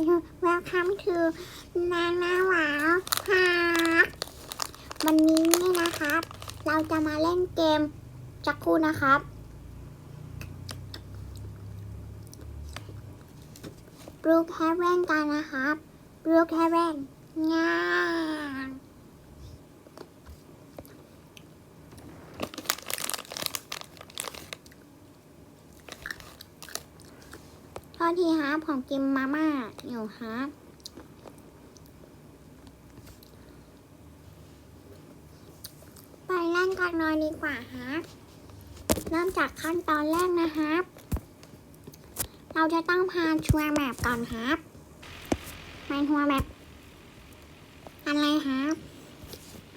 Welcome to นางนาหวาวค่ะวันนี้นี่นะครับ เราจะมาเล่นเกมจักคู่นะครับบลูแคเวนกันนะครับบลูแคเวนงาน ทษทีครับผมกินมาม่าอยู่ครับไปเล่นกันหน่อยดีกว่าฮะเริ่มจากขั้นตอนแรกนะครับเราจะต้องพาชัวร์แมปก่อนครับไปทัวร์แมปอะไรครับ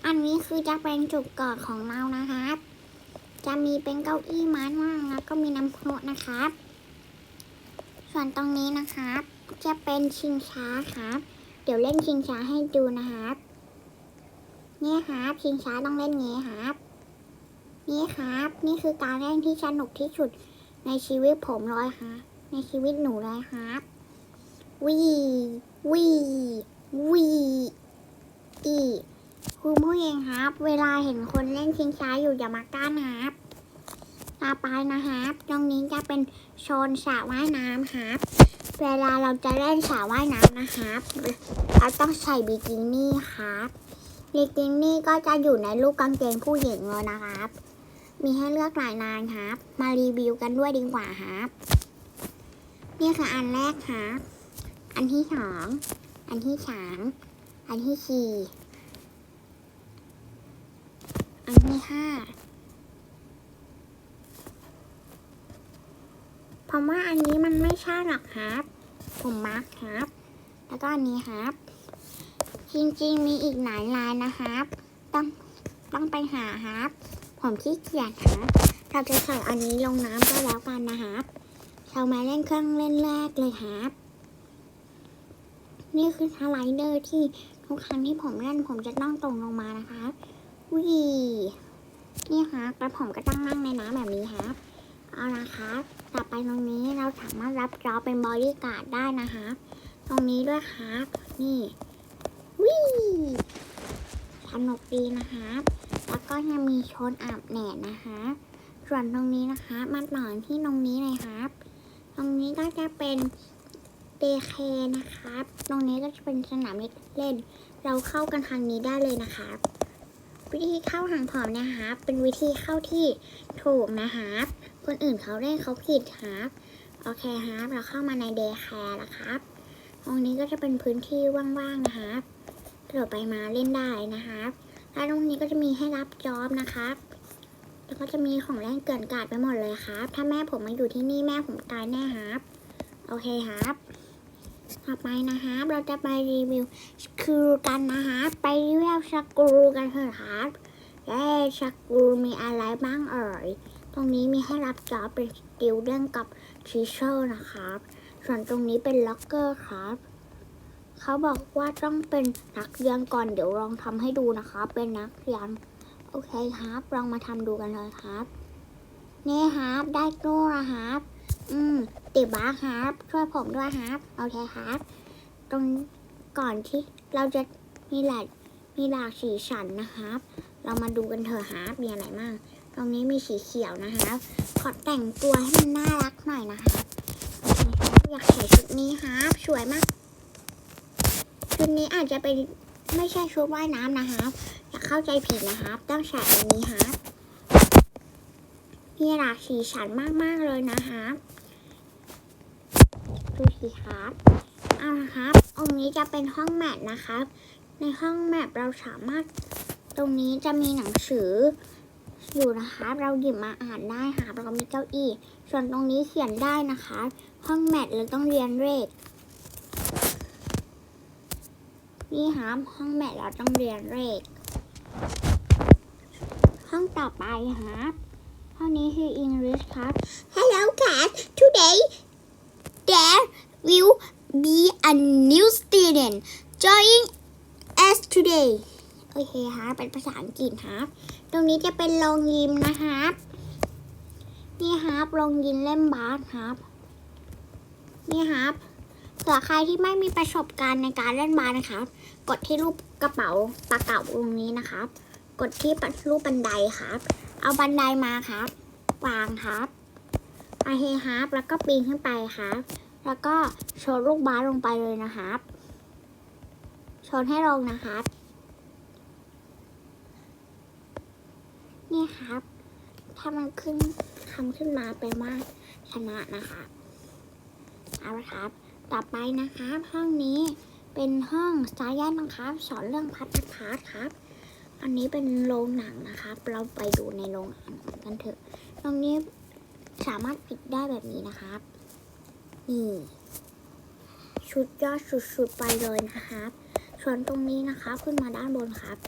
อันนี้คือจะเป็นจุดเกิดของเรานะครับ จะมีเป็นเก้าอี้ม้ว่งแล้วก็มีน้ำพุนะครับ ส่วนตรงนี้นะครับ จะเป็นชิงช้าครับ เดี๋ยวเล่นชิงช้าให้ดูนะครับ นี่ครับชิงช้าต้องเล่นงี้ครับ นี่ครับ นี่คือการเล่นที่สนุกที่สุดในชีวิตผมเลยครับในชีวิตหนูเลยครับวีวีวีอีคุณผู้หญิงครับ เวลาเห็นคนเล่นชิงช้าอยู่อย่ามาก้านครับ ต่อไปนะครับ ตรงนี้จะเป็นโซนสระว่ายน้ำครับ เวลาเราจะเล่นสระว่ายน้ำนะครับ เราต้องใส่บิกินี่ครับบิกินี่ก็จะอยู่ในรูปกางเกงผู้หญิงเลยนะครับ มีให้เลือกหลายนานครับ มารีวิวกันด้วยดีกว่าครับ นี่คืออันแรกครับ อันที่สอง อันที่สาม อันที่สี่ อันที่ห้า ผมว่าอันนี้มันไม่ใช่หรอกครับ ผมมาร์คครับ แล้วก็อันนี้ครับ จริงๆมีอีกหลายลายนะครับ ต้องต้องไปหาครับ ผมขี้เกียจครับเราจะใส่อันนี้ลงน้ำก็แล้วกันนะครับเรามาเล่นเครื่องเล่นแรกเลยครับนี่คือสไลเดอร์ที่ทุกครั้งที่ผมเล่นผมจะต้องตรงลงมานะครับวินี่ครับแล้วผมก็ต้องนั่งในน้ำแบบนี้ครับ เอาละครับต่อไปตรงนี้เราสามารถรับจอเป็นบอดี้การ์ดได้นะครับตรงนี้ด้วยครับ นี่วิ่สนุกดีนะครับแล้วก็ยังมีโชนอาบแดดนะคะ ส่วนตรงนี้นะคะมาต่อที่ตรงนี้เลยครับ ตรงนี้ก็จะเป็นเดเคนะครับ ตรงนี้ก็จะเป็นสนามเล่น เราเข้ากันทางนี้ได้เลยนะครับวิธีเข้าทางผอมนะครับเป็นวิธีเข้าที่ถูกนะครับ คนอื่นเขาเล่นเขาผิดครับโอเคครับเราเข้ามาในเดย์แคร์แล้วครับตรงนี้ก็จะเป็นพื้นที่ว่างๆนะครับกระโดดไปมาเล่นได้นะครับแล้วตรงนี้ก็จะมีให้รับจอบนะครับแล้วก็จะมีของเล่นเกินกาดไปหมดเลยครับ ถ้าแม่ผมมาอยู่ที่นี่แม่ผมตายแน่ครับ โอเคครับ ต่อไปนะครับ เราจะไปรีวิวสกูกันนะครับไปรีวิวสกูกันเถอะครับและสกูมีอะไรบ้างเอ่ย ตรงนี้มีให้รับจอบเป็นสติลเรื่องกับทีเชอร์นะครับ ส่วนตรงนี้เป็นล็อกเกอร์ครับ เขาบอกว่าต้องเป็นนักเรียนก่อนเดี๋ยวลองทำให้ดูนะคะเป็นนักเรียนโอเคครับ ลองมาทำดูกันเลยครับ นี่ครับ ได้ตู้แล้วครับ อืม ติบ้าครับ ช่วยผมด้วยครับ โอเคครับ ตรงก่อนที่เราจะมีหลายมีหลากสีสันนะครับ เรามาดูกันเถอะครับมีอะไรบ้าง ตรงนี้มีสีเขียวนะครับขอแต่งตัวให้มันน่ารักหน่อยนะครับโอยากใส่ชุดนี้ครับสวยมากชุดนี้อาจจะเป็นไม่ใช่ชุดว่ายน้ำนะครับอย่าเข้าใจผิดนะครับต้องใส่อันนี้ครับมีหลากสีสันมากๆเลยนะครับดูสิครับเอาละครับองค์นี้จะเป็นห้องแมทนะครับ ในห้องแมทเราสามารถ ตรงนี้จะมีหนังสือ อยู่นะครับเราหยิบมาอ่านได้ค่ะเรามีเก้าอี้ ส่วนตรงนี้เขียนได้นะคะ ห้องแมทเราต้องเรียนเลขนี่ครับห้องแมทเราต้องเรียนเลขห้องต่อไปครับห้องนี้คือ English ครับ Hello cat today there will be a new student joining us today โอเคครับเป็นภาษาอังกฤษครับตรงนี้จะเป็นโรงยิมนะครับนี่ครับโรงยิมเล่มบาสครับ นี่ครับเผื่อใครที่ไม่มีประสบการณ์ในการเล่นบาสนะครับ กดที่รูปกระเป๋าปลาเก๋าตรงนี้นะครับ กดที่รูปบันไดครับ เอาบันไดมาครับ วางครับโอเคครับแล้วก็ปีนขึ้นไปครับ แล้วก็โชว์ลูกบาสลงไปเลยนะครับ โชว์ให้ลงนะครับ นี่ครับ ถ้ามันขึ้นคำขึ้นมาแปลว่าชนะนะคะเอาละครับ ต่อไปนะครับ ห้องนี้เป็นห้องสายยันนะครับ สอนเรื่องพัดพัดพัดครับ อันนี้เป็นโรงหนังนะครับ เราไปดูในโรงหนังกันเถอะ ตรงนี้สามารถปิดได้แบบนี้นะครับ นี่ชุดยอดสุดๆไปเลยนะครับ ส่วนตรงนี้นะคะขึ้นมาด้านบนครับ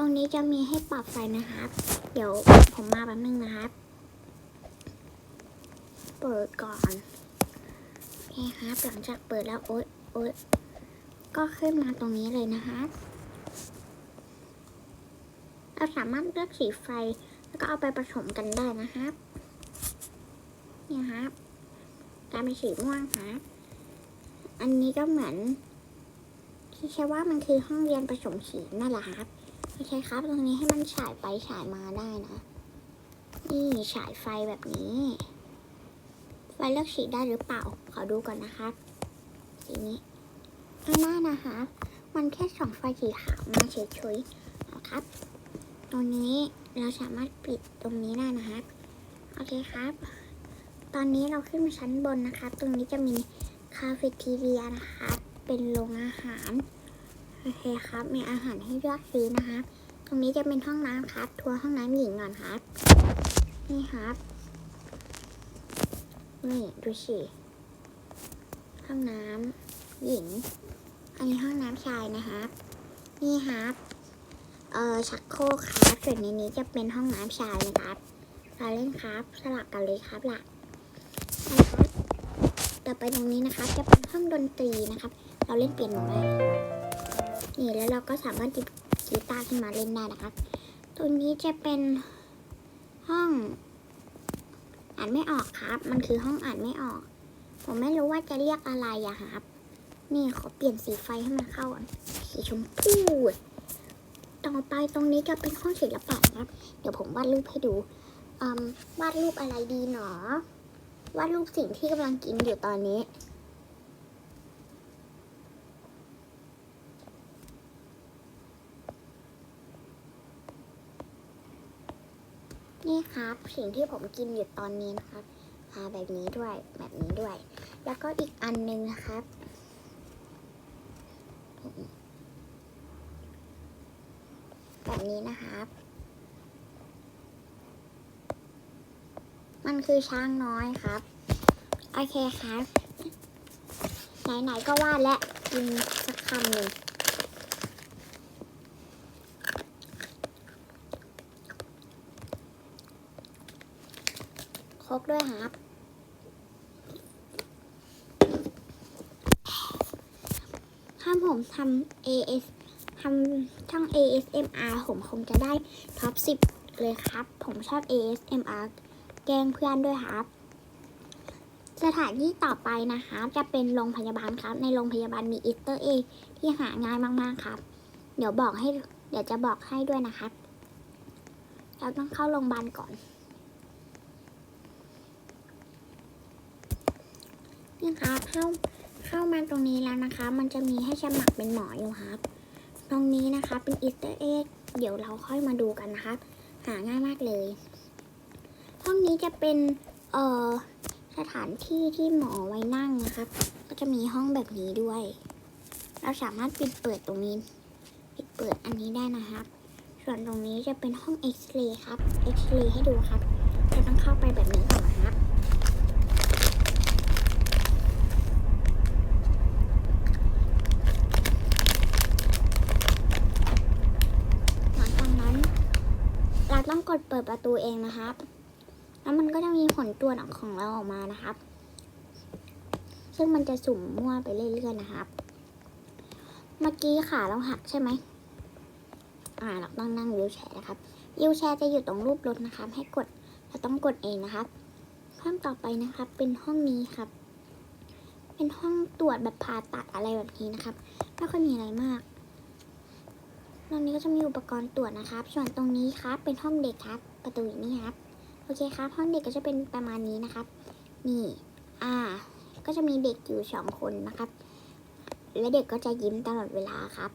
ตรงนี้จะมีให้ปรับไฟนะครับ เดี๋ยวผมมาแป๊บนึงนะครับ เปิดก่อนโอเคครับ หลังจากเปิดแล้วโอ๊ยโอ๊ยก็ขึ้นมาตรงนี้เลยนะครับเราสามารถเลือกสีไฟ แล้วก็เอาไปผสมกันได้นะครับนี่ครับกลายเป็นสีม่วงครับ อันนี้ก็เหมือนที่ใช้ว่ามันคือห้องเรียนผสมสีนั่นแหละครับ โอเคครับตรงนี้ให้มันฉายไปฉายมาได้นะ นี่ฉายไฟแบบนี้ ไฟเลือกสีได้หรือเปล่า ขอดูก่อนนะครับ สีนี้อันหน้านะคะมันแค่สองไฟสีขาวมาเฉยๆนะครับ ตรงนี้เราสามารถปิดตรงนี้ได้นะครับ โอเคครับ ตอนนี้เราขึ้นมาชั้นบนนะครับตรงนี้จะมีคาเฟ่ทีเรียนะครับเป็นโรงอาหาร โอเคครับ มีอาหารให้เลือกซื้อนะครับตรงนี้จะเป็นห้องน้ำครับ ทัวร์ห้องน้ำหญิงก่อนครับ นี่ครับ นี่ดูสิห้องน้ำหญิง อันนี้ห้องน้ำชายนะครับ นี่ครับเอ่อชักโครกครับส่วนในนี้จะเป็นห้องน้ำชายนะครับเราเล่นครับ สลับกันเลยครับลักนะครับต่อไปตรงนี้นะครับจะเป็นห้องดนตรีนะครับ เราเล่นเปียโนได้ นี่แล้วเราก็สามารถจิบกีตาร์ขึ้นมาเล่นได้นะครับ ตรงนี้จะเป็นห้องอ่านไม่ออกครับ มันคือห้องอ่านไม่ออก ผมไม่รู้ว่าจะเรียกอะไรอะครับ นี่ขอเปลี่ยนสีไฟให้มันเข้าสีชมพูต่อไปตรงนี้จะเป็นห้องศิลปะนะครับ เดี๋ยวผมวาดรูปให้ดูวาดรูปอะไรดีหนอวาดรูปสิ่งที่กำลังกินอยู่ตอนนี้ นี่ครับ สิ่งที่ผมกินอยู่ตอนนี้นะครับอ่าแบบนี้ด้วยแบบนี้ด้วย แล้วก็อีกอันหนึงนะครับแบบนี้นะครับ มันคือช้างน้อยครับ โอเคครับ ไหนๆก็วาดและกินสักคำหนึ่ง ครกด้วยครับ ถ้าผมทำ AS ทำช่อง ASMR ผมคงจะได้ท็อป 10 เลยครับ ผมชอบ ASMR แกล้งเพื่อนด้วยครับ สถานที่ต่อไปนะคะจะเป็นโรงพยาบาลครับ ในโรงพยาบาลมีอีสเตอร์เอที่หาง่ายมากๆครับ เดี๋ยวบอกให้ เดี๋ยวจะบอกให้ด้วยนะครับ เราต้องเข้าโรงพยาบาลก่อน นี่ครับเข้าเข้ามาตรงนี้แล้วนะคะ มันจะมีให้สมัครเป็นหมออยู่ครับ ตรงนี้นะคะเป็นอีสเตอร์เอ็กเดี๋ยวเราค่อยมาดูกันนะครับ หาง่ายมากเลย ห้องนี้จะเป็นเอ่อสถานที่ที่หมอไว้นั่งนะครับ ก็จะมีห้องแบบนี้ด้วย เราสามารถปิดเปิดตรงนี้ ปิดเปิดอันนี้ได้นะครับ ส่วนตรงนี้จะเป็นห้องเอ็กซเรย์ครับ เอ็กซเรย์ให้ดูครับจะต้องเข้าไปแบบนี้ก่อนนะครับ หลังจากนั้น เราต้อง กดเปิดประตูเองนะครับ แล้วมันก็จะมีผลตรวจของเราออกมานะครับ ซึ่งมันจะสุ่มมั่วไปเรื่อยๆนะครับ เมื่อกี้ขาเราหักใช่ไหมอ่าเราต้องนั่งวิวแชร์นะครับวิวแชร์จะอยู่ตรงรูปรถนะครับ ให้กดเราต้องกดเองนะครับข้ามต่อไปนะครับ เป็นห้องนี้ครับ เป็นห้องตรวจแบบผ่าตัดอะไรแบบนี้นะครับ ไม่ค่อยมีอะไรมาก ตรงนี้ก็จะมีอุปกรณ์ตรวจนะครับ ส่วนตรงนี้ครับเป็นห้องเด็กครับ ประตูนี่ครับ โอเคครับ ห้องเด็กก็จะเป็นประมาณนี้นะครับ นี่ อ่า ก็จะมีเด็กอยู่สองคนนะครับ และเด็กก็จะยิ้มตลอดเวลาครับ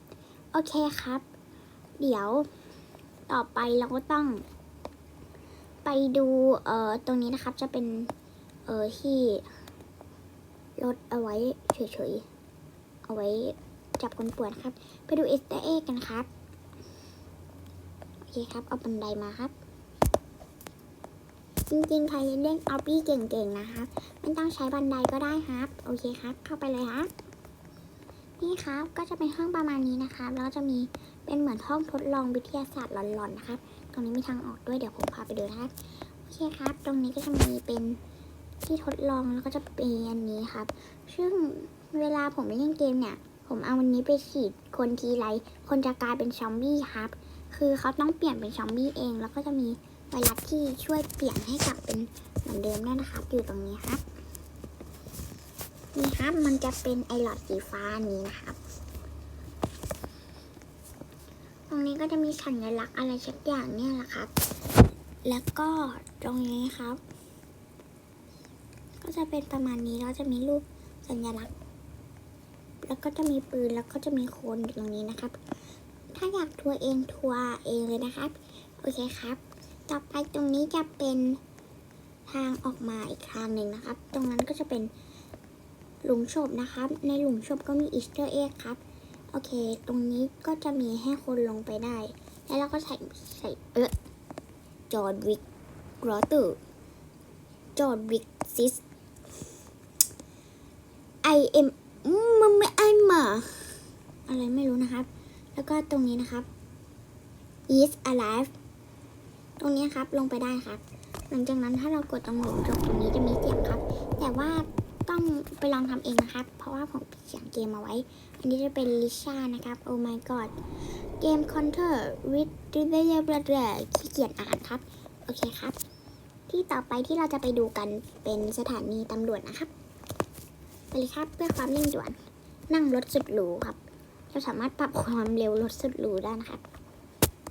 โอเคครับ เดี๋ยวต่อไปเราก็ต้อง ไปดู เอ่อ ตรงนี้นะครับ จะเป็น เอ่อ ที่รถเอาไว้เฉยๆ เอาไว้จับคนป่วนครับ ไปดูเอสเตอร์เอกันครับ เคครับ เอาบันไดมาครับ จริงๆ ใครเล่นออบี้เก่งๆ นะครับ ไม่ต้องใช้บันไดก็ได้ครับ โอเคครับ เข้าไปเลยครับ นี่ครับ ก็จะเป็นห้องประมาณนี้นะครับแล้วก็จะมีเป็นเหมือนห้องทดลองวิทยาศาสตร์หลอนๆ นะครับ ตรงนี้มีทางออกด้วย เดี๋ยวผมพาไปดูนะครับ โอเคครับ ตรงนี้ก็จะมีเป็นที่ทดลองแล้วก็จะเป็นอันนี้ครับ ซึ่งเวลาผมเล่นเกมเนี่ย ผมเอาวันนี้ไปฉีดคนทีไร คนจะกลายเป็นซอมบี้ครับ คือเขาต้องเปลี่ยนเป็นซอมบี้เอง แล้วก็จะมีไวรัสที่ช่วยเปลี่ยนให้กลับเป็นเหมือนเดิมด้วยนะครับ อยู่ตรงนี้ครับ นี่ครับ มันจะเป็นไอหลอดสีฟ้านี้นะครับ ตรงนี้ก็จะมีสัญลักษณ์อะไรสักอย่างเนี่ยแหละครับ แล้วก็ตรงนี้ครับ ก็จะเป็นประมาณนี้แล้วจะมีรูปสัญลักษณ์ แล้วก็จะมีปืนแล้วก็จะมีคนอยู่ตรงนี้นะครับ ถ้าอยากทัวร์เองทัวร์เองเลยนะครับ โอเคครับ ต่อไปตรงนี้จะเป็นทางออกมาอีกทางหนึ่งนะครับ ตรงนั้นก็จะเป็นหลุมศพนะครับ ในหลุมศพก็มีอีสเตอร์เอ็กครับ โอเค ตรงนี้ก็จะมีให้คนลงไปได้ แล้วเราก็ใส่ใส่เออจอร์ดวิกรอตูจอร์ดวิกซิสไอเอ็มมันไม่ไอมาอะไรไม่รู้นะครับ แล้วก็ตรงนี้นะครับ is alive ตรงนี้ครับลงไปได้ครับ หลังจากนั้นถ้าเรากดตรงหลุมจบตรงนี้จะมีเสียงครับ แต่ว่าต้องไปลองทำเองนะครับ เพราะว่าผมปิดเสียงเกมเอาไว้ อันนี้จะเป็นลิซ่านะครับ oh my god เกม counter with ขี้เกียจอ่านครับ โอเคครับ ที่ต่อไปที่เราจะไปดูกันเป็นสถานีตำรวจนะครับ ไปเลยครับเพื่อความเร่งด่วน นั่งรถสุดหรูครับ เราสามารถปรับความเร็วรถสุดหรูได้นะครับ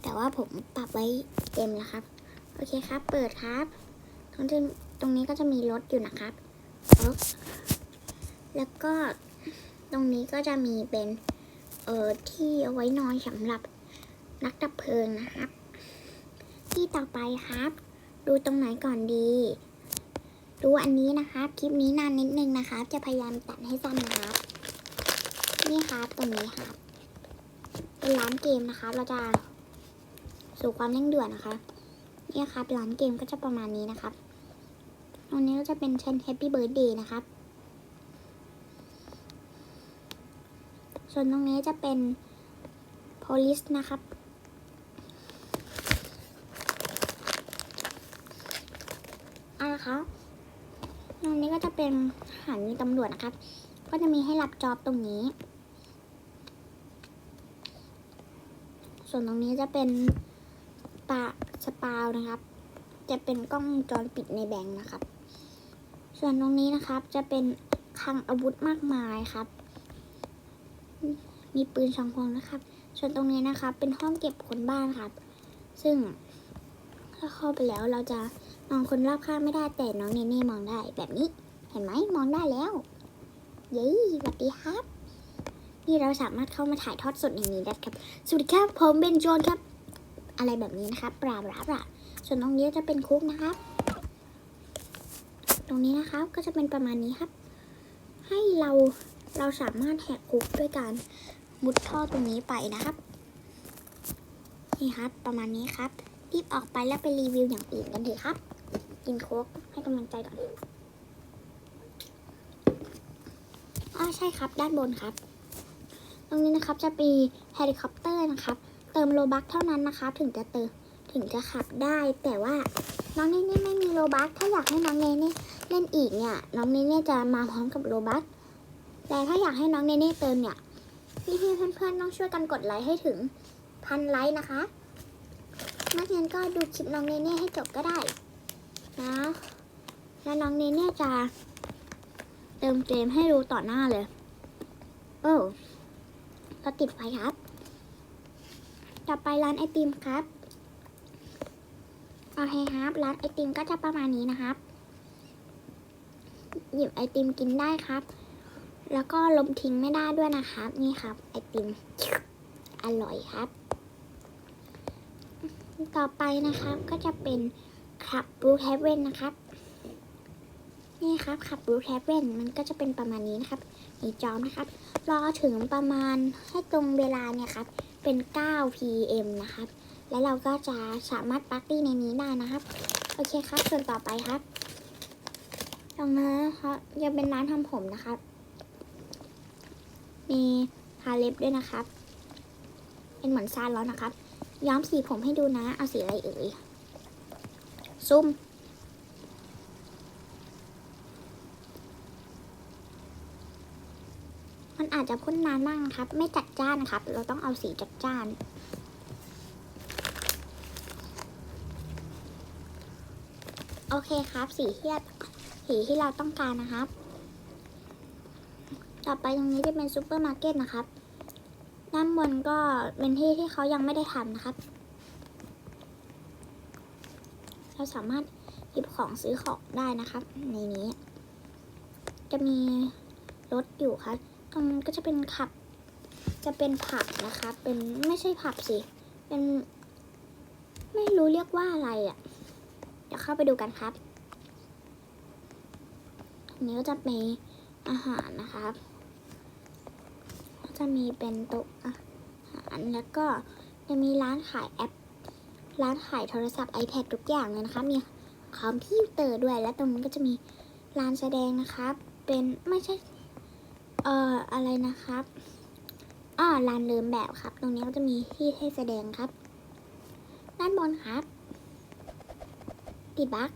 แต่ว่าผมปรับไว้เต็มแล้วครับ โอเคครับ เปิดครับ ตรงที่ตรงนี้ก็จะมีรถอยู่นะครับแล้วก็ตรงนี้ก็จะมีเป็นเอ่อที่เอาไว้นอนสำหรับนักดับเพลิงนะครับ ที่ต่อไปครับ ดูตรงไหนก่อนดี ดูอันนี้นะครับ คลิปนี้นานนิดนึงนะครับจะพยายามตัดให้สั้นนะครับ นี่ครับตรงนี้ครับเป็นร้านเกมนะครับเราจะสู่ความเร่งด่วนนะคะนี่ครับร้านเกมก็จะประมาณนี้นะครับตรงนี้ก็จะเป็นเช่น Happy Birthday นะครับ ส่วนตรงนี้จะเป็น police นะครับอาละครับตรงนี้ก็จะเป็นสถานีตำรวจนะครับ ก็จะมีให้รับจอบตรงนี้ ส่วนตรงนี้จะเป็นปาสปาวนะครับ จะเป็นกล้องจรปิดในแบงค์นะครับ ส่วนตรงนี้นะครับจะเป็นคลังอาวุธมากมายครับ มีปืนสองพวงนะครับ ส่วนตรงนี้นะครับเป็นห้องเก็บคนบ้านครับ ซึ่งถ้าเข้าไปแล้วเราจะมองคนรอบข้างไม่ได้แต่น้องเนเน่มองได้แบบนี้ เห็นไหมมองได้แล้ว เย้สวัสดีครับ นี่เราสามารถเข้ามาถ่ายทอดสดอย่างนี้ได้ครับ สวัสดีครับผมเบนโจนครับ อะไรแบบนี้นะครับปราบราบราส่วนตรงนี้จะเป็นคุกนะครับ ตรงนี้นะครับก็จะเป็นประมาณนี้ครับ ให้เราเราสามารถแหกคุกด้วยการมุดท่อตรงนี้ไปนะครับ นี่ครับประมาณนี้ครับ รีบออกไปแล้วไปรีวิวอย่างอื่นกันเถอะครับ กินโค้กให้กำลังใจก่อนอ๋อใช่ครับ ด้านบนครับ ตรงนี้นะครับจะมีเฮลิคอปเตอร์นะครับ เติมโลบัคเท่านั้นนะคะถึงจะเติมถึงจะขับได้ แต่ว่าน้องเนเน่ไม่มีโลบัคถ้าอยากให้น้องเนเน่เล่นอีกเนี่ย น้องเนเน่จะมาพร้อมกับโลบัคแต่ถ้าอยากให้น้องเนเน่เติมเนี่ยพี่พี่ๆเพื่อนๆต้องช่วยกันกดไลค์ให้ถึงพันไลค์นะคะไม่งั้นก็ดูคลิปน้องเนเน่ให้จบก็ได้นะแล้วน้องเนเน่จะเติมเกมให้ดูต่อหน้าเลย โอ้ เราติดไฟครับ ต่อไปร้านไอติมครับโอเคครับ ร้านไอติมก็จะประมาณนี้นะครับ หยิบไอติมกินได้ครับ แล้วก็ลมทิ้งไม่ได้ด้วยนะครับ นี่ครับ ไอติม อร่อยครับ ต่อไปนะครับก็จะเป็นขับบูแฮเว่นนะครับ นี่ครับขับบูแฮเว่นมันก็จะเป็นประมาณนี้นะครับมีจอมนะครับ รอถึงประมาณให้ตรงเวลาเนี่ยครับ เป็น 9 pm นะครับ แล้วเราก็จะสามารถปาร์ตี้ในนี้ได้นะครับ โอเคครับ ส่วนต่อไปครับ ตรงนั้นนะครับยังเป็นร้านทำผมนะครับ มีทาเล็บด้วยนะครับ เป็นเหมือนซาลอนนะครับ ย้อมสีผมให้ดูนะ เอาสีอะไรเอ่ย ซุ่ม มัน อาจจะพ่นนานมากนะครับ ไม่จัดจ้านนะครับ เราต้องเอาสีจัดจ้านโอเคครับ สีที่เราสีที่เราต้องการนะครับ ต่อไปตรงนี้จะเป็นซูเปอร์มาร์เก็ตนะครับ ด้านบนก็เป็นที่ที่เขายังไม่ได้ทำนะครับ เราสามารถหยิบของซื้อของได้นะครับ ในนี้ จะมีรถอยู่ครับ ตรงนั้นก็จะเป็นขับ จะเป็นผับนะคะ เป็นไม่ใช่ผับสิ เป็น ไม่รู้เรียกว่าอะไรอะ่ะ เดี๋ยวเข้าไปดูกันครับนี้ก็จะมีอาหารนะครับก็จะมีเป็นโต๊ะอาหารแล้วก็จะมีร้านขายแอป ร้านขายโทรศัพท์ iPad ทุกอย่างเลยนะคะ มีคอมพิวเตอร์ด้วย และตรงนี้ก็จะมีร้านแสดงนะครับเป็นไม่ใช่ เอ่ออะไรนะครับอ่าร้านเลิมแบบครับ ตรงนี้ก็จะมีที่ให้แสดงครับ ด้านบนครับ ติดบั๊ก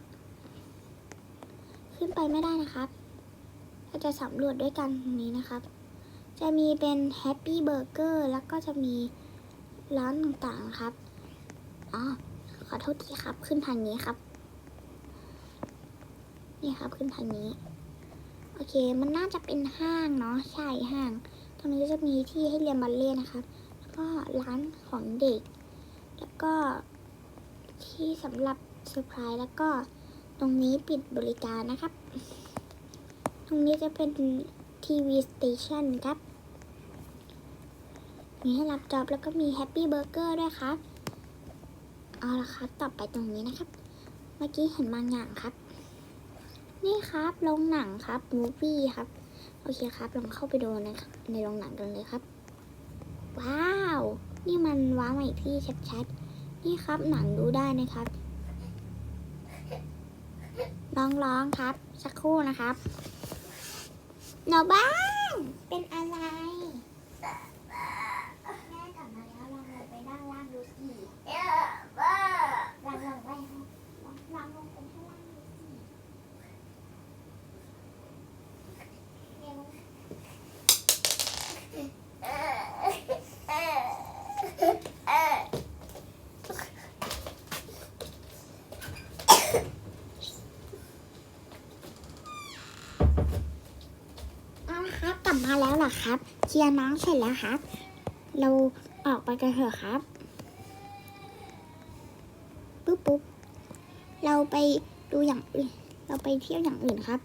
ขึ้นไปไม่ได้นะครับเราจะสำรวจด้วยกันตรงนี้นะครับ จะมีเป็นแฮปปี้เบอร์เกอร์แล้วก็จะมีร้านต่างๆครับ อ๋อ ขอโทษทีครับ ขึ้นทางนี้ครับ นี่ครับขึ้นทางนี้ โอเค มันน่าจะเป็นห้างเนาะ ใช่ห้าง ตรงนี้จะมีที่ให้เรียนบัลเล่นะครับแล้วก็ร้านของเด็ก แล้วก็ที่สำหรับเซอร์ไพรส์แล้วก็ตรงนี้ปิดบริการนะครับ ตรงนี้จะเป็นทีวีสเตชันครับ มีให้รับจอบแล้วก็มีแฮปปี้เบอร์เกอร์ด้วยครับ เอาละครับ ต่อไปตรงนี้นะครับ เมื่อกี้เห็นบางอย่างครับ นี่ครับโรงหนังครับมูฟี่ครับ โอเคครับลองเข้าไปดูนะครับในโรงหนังกันเลยครับ ว้าว นี่มันว้าวใหม่ที่ชัดๆ นี่ครับหนังดูได้นะครับร้องร้องครับ สักครู่นะครับหนอบ้าง เป็นอะไร แม่กลับมาแล้วลองลงไปด้านล่างดูสิลองลงไปลองลองลงไปข้างล่างดูสิเร็วเอาละครั บกมาแล้วเหรอครับ เคลียร์น้องเสร็จแล้วครับ เราออกไปกันเถอะครับ ปุ๊บปุ๊บเราไปดูอย่างอื่น เราไปเที่ยวอย่างอื่นครับ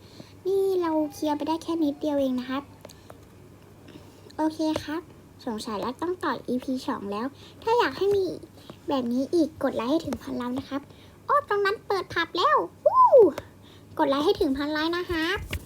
นี่เราเคลียร์ไปได้แค่นิดเดียวเองนะครับ โอเคครับ สงสัยแล้วต้องต่อ EP 2 แล้ว ถ้าอยากให้มีแบบนี้อีกกดไลค์ให้ถึงพันไลค์นะครับ โอ้ตรงนั้นเปิดผับแล้วหูกดไลค์ให้ถึงพันไลค์นะครับ